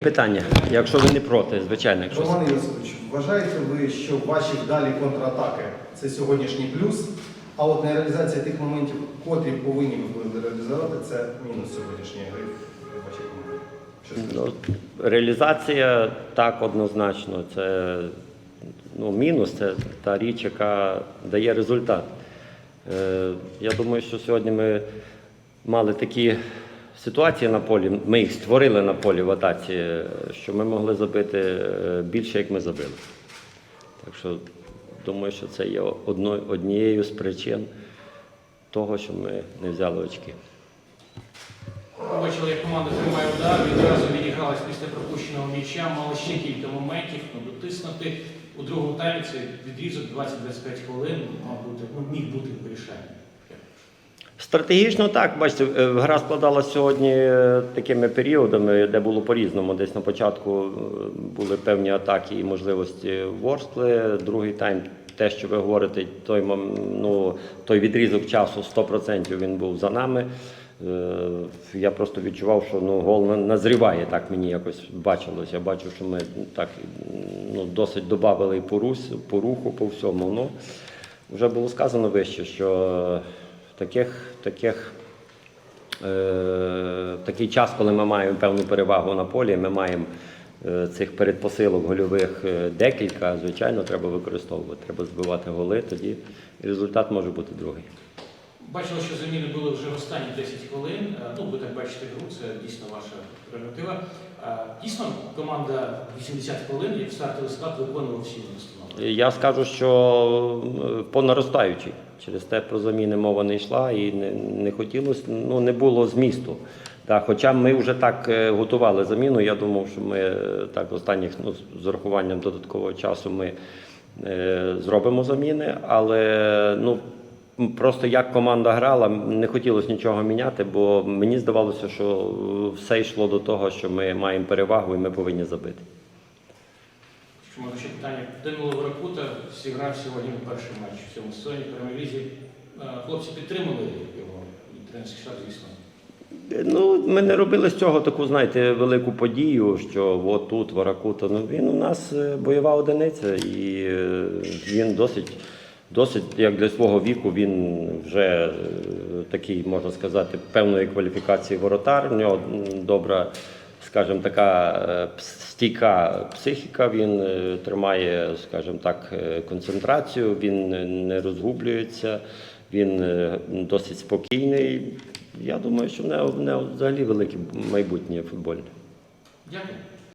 Питання, якщо ви не проти, звичайно, якщо Роман Йосипович, вважаєте ви, що ваші вдалі контратаки це сьогоднішній плюс, а от нереалізація тих моментів, котрі повинні ви були реалізувати, це мінус сьогоднішньої гри вашій команді? Ну, реалізація так однозначно, це ну, мінус, це та річ, яка дає результат. Е, я думаю, що сьогодні ми мали такі ситуації на полі, ми їх створили на полі в атаці, е, що ми могли забити е, більше, як ми забили. Так що думаю, що це є однією з причин того, що ми не взяли очки. Побачили, як команда тримає удар, відразу відігралась після пропущеного м'яча, мали ще кілька моментів, ну, дотиснути. У другому таймі це відрізок 20-25 хвилин, мав бути, ну, міг бути вирішальним. Стратегічно так, бачите, е, гра складалася сьогодні е, такими періодами, де було по-різному. Десь на початку е, були певні атаки і можливості Ворскли. Другий тайм, те, що ви говорите, той, ну, той відрізок часу 100% він був за нами. Я просто відчував, що ну, гол назріває, так мені якось бачилось. Я бачу, що ми так ну, досить додали по, по руху, по всьому. Ну, вже було сказано вище, що таких, таких, е, такий час, коли ми маємо певну перевагу на полі, ми маємо е, цих передпосилок гольових е, декілька, звичайно, треба використовувати. Треба збивати голи, тоді результат може бути другий. Бачили, що заміни були вже в останні 10 хвилин. Е, Ну, ви так бачите гру, це дійсно ваша прерогатива. Е, Дійсно, команда 80 хвилин, як стартовий склад, виконував всі настанови. Я скажу, що е, по наростаючій. Через те про заміни мова не йшла і не, не хотілося, ну не було змісту. Так, хоча ми вже так готували заміну, я думав, що ми так останніх ну, з урахуванням додаткового часу ми е, зробимо заміни, але ну. Просто як команда грала, не хотілося нічого міняти, бо мені здавалося, що е, все йшло до того, що ми маємо перевагу і ми повинні забити. Може ще питання? Данило Ворокута зіграв сьогодні перший матч в цьому сезоні прем'єр-лізі. Е, Хлопці підтримали його, і тренерський штаб, звісно. Ну, ми не робили з цього таку, знаєте, велику подію, що от тут Варакута. Ну він у нас е, бойова одиниця, і е, він досить, досить, як для свого віку, він вже е, такий, можна сказати, певної кваліфікації воротар. У нього добра, скажімо, така е, стійка психіка. Він е, тримає, скажімо так, концентрацію, він не- розгублюється. Він досить спокійний. Я думаю, що в нього, в нього взагалі велике майбутнє футбольне. Дякую.